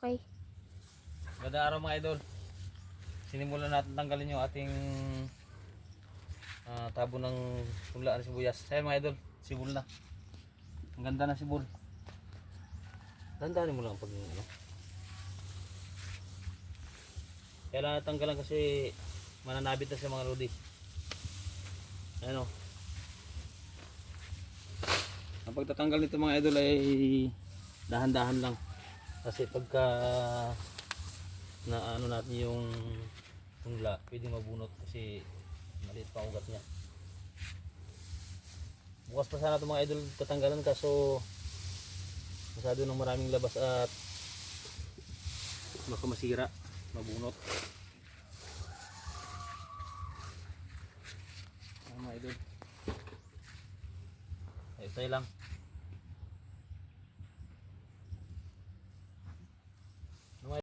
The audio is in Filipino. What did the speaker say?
Okay. Ganda araw mga idol. Sinimulan natin tanggalin yung ating ah, tabo ng punla ng sibuyas. Ayan mga idol, sibol na. Ang ganda ng sibol. Dandanin mo lang pag ano. Kailangan tanggalan kasi mananabit na sa mga rodi. Ano? Ang pagtatanggal nito mga idol ay dahan-dahan lang. Kasi pagka na ano natin yung tungla, pwede mabunot kasi maliit pa ugat niya. Bukas pa sana ito mga idol tatanggalan kaso masyado ng maraming labas at baka masira, mabunot. Mga idol? Ayun tayo lang.